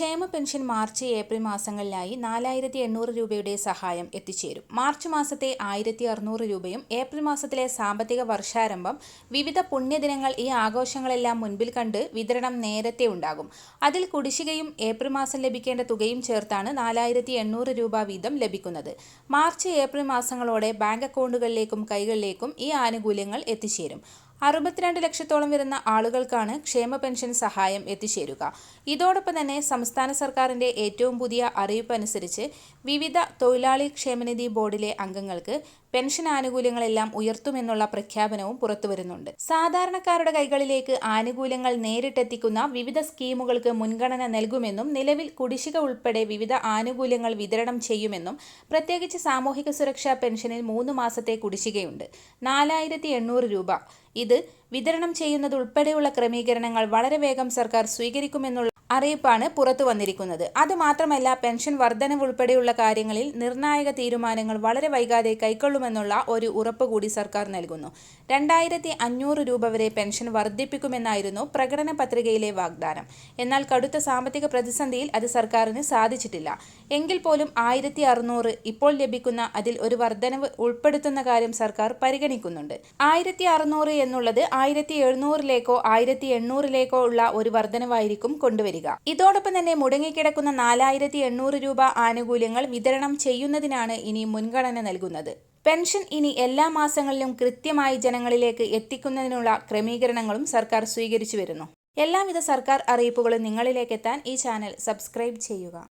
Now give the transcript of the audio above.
ക്ഷേമ pension March April മാസങ്ങളിലായി നാലായിരത്തി എണ്ണൂറ് രൂപയുടെ സഹായം എത്തിച്ചേരും. മാർച്ച് മാസത്തെ ആയിരത്തി അറുന്നൂറ് രൂപയും ഏപ്രിൽ മാസത്തിലെ സാമ്പത്തിക വർഷാരംഭം വിവിധ പുണ്യദിനങ്ങൾ ഈ ആഘോഷങ്ങളെല്ലാം മുൻപിൽ കണ്ട് വിതരണം നേരത്തെ ഉണ്ടാകും. അതിൽ കുടിശ്ശികയും ഏപ്രിൽ മാസം ലഭിക്കേണ്ട തുകയും ചേർത്താണ് നാലായിരത്തി എണ്ണൂറ് രൂപ വീതം ലഭിക്കുന്നത്. മാർച്ച് ഏപ്രിൽ മാസങ്ങളോടെ ബാങ്ക് അക്കൗണ്ടുകളിലേക്കും കൈകളിലേക്കും ഈ ആനുകൂല്യങ്ങൾ എത്തിച്ചേരും. അറുപത്തിരണ്ട് ലക്ഷത്തോളം വരുന്ന ആളുകൾക്കാണ് ക്ഷേമ പെൻഷൻ സഹായം എത്തിച്ചേരുക. ഇതോടൊപ്പം തന്നെ സംസ്ഥാന സർക്കാരിന്റെ ഏറ്റവും പുതിയ അറിയിപ്പ് അനുസരിച്ച് വിവിധ തൊഴിലാളി ക്ഷേമനിധി ബോർഡിലെ അംഗങ്ങൾക്ക് പെൻഷൻ ആനുകൂല്യങ്ങളെല്ലാം ഉയർത്തുമെന്നുള്ള പ്രഖ്യാപനവും പുറത്തുവരുന്നുണ്ട്. സാധാരണക്കാരുടെ കൈകളിലേക്ക് ആനുകൂല്യങ്ങൾ നേരിട്ടെത്തിക്കുന്ന വിവിധ സ്കീമുകൾക്ക് മുൻഗണന നൽകുമെന്നും നിലവിൽ കുടിശ്ശിക ഉൾപ്പെടെ വിവിധ ആനുകൂല്യങ്ങൾ വിതരണം ചെയ്യുമെന്നും പ്രത്യേകിച്ച് സാമൂഹിക സുരക്ഷാ പെൻഷനിൽ മൂന്ന് മാസത്തെ കുടിശ്ശികയുണ്ട്. നാലായിരത്തി രൂപ. ഇത് വിതരണം ചെയ്യുന്നതുൾപ്പെടെയുള്ള ക്രമീകരണങ്ങൾ വളരെ വേഗം സർക്കാർ സ്വീകരിക്കുമെന്നുള്ള അറിയിപ്പാണ് പുറത്തു വന്നിരിക്കുന്നത്. അതുമാത്രമല്ല പെൻഷൻ വർധനവ് ഉൾപ്പെടെയുള്ള കാര്യങ്ങളിൽ നിർണായക തീരുമാനങ്ങൾ വളരെ വൈകാതെ കൈക്കൊള്ളുമെന്നുള്ള ഒരു ഉറപ്പ് കൂടി സർക്കാർ നൽകുന്നു. രണ്ടായിരത്തി അഞ്ഞൂറ് രൂപ വരെ പെൻഷൻ വർദ്ധിപ്പിക്കുമെന്നായിരുന്നു പ്രകടന പത്രികയിലെ വാഗ്ദാനം. എന്നാൽ കടുത്ത സാമ്പത്തിക പ്രതിസന്ധിയിൽ അത് സർക്കാരിന് സാധിച്ചിട്ടില്ല. എങ്കിൽ പോലും ആയിരത്തി അറുന്നൂറ് ഇപ്പോൾ ലഭിക്കുന്ന അതിൽ ഒരു വർധനവ് ഉൾപ്പെടുത്തുന്ന കാര്യം സർക്കാർ പരിഗണിക്കുന്നുണ്ട്. ആയിരത്തി അറുന്നൂറ് എന്നുള്ളത് ആയിരത്തി എഴുന്നൂറിലേക്കോ ആയിരത്തി എണ്ണൂറിലേക്കോ ഉള്ള ഒരു വർധനവായിരിക്കും കൊണ്ടുവരിക. ഇതോടൊപ്പം തന്നെ മുടങ്ങിക്കിടക്കുന്ന നാലായിരത്തി എണ്ണൂറ് രൂപ ആനുകൂല്യങ്ങൾ വിതരണം ചെയ്യുന്നതിനാണ് ഇനി മുൻഗണന നൽകുന്നത്. പെൻഷൻ ഇനി എല്ലാ മാസങ്ങളിലും കൃത്യമായി ജനങ്ങളിലേക്ക് എത്തിക്കുന്നതിനുള്ള ക്രമീകരണങ്ങളും സർക്കാർ സ്വീകരിച്ചു വരുന്നു. എല്ലാവിധ സർക്കാർ അറിയിപ്പുകളും നിങ്ങളിലേക്ക് എത്താൻ ഈ ചാനൽ സബ്സ്ക്രൈബ് ചെയ്യുക.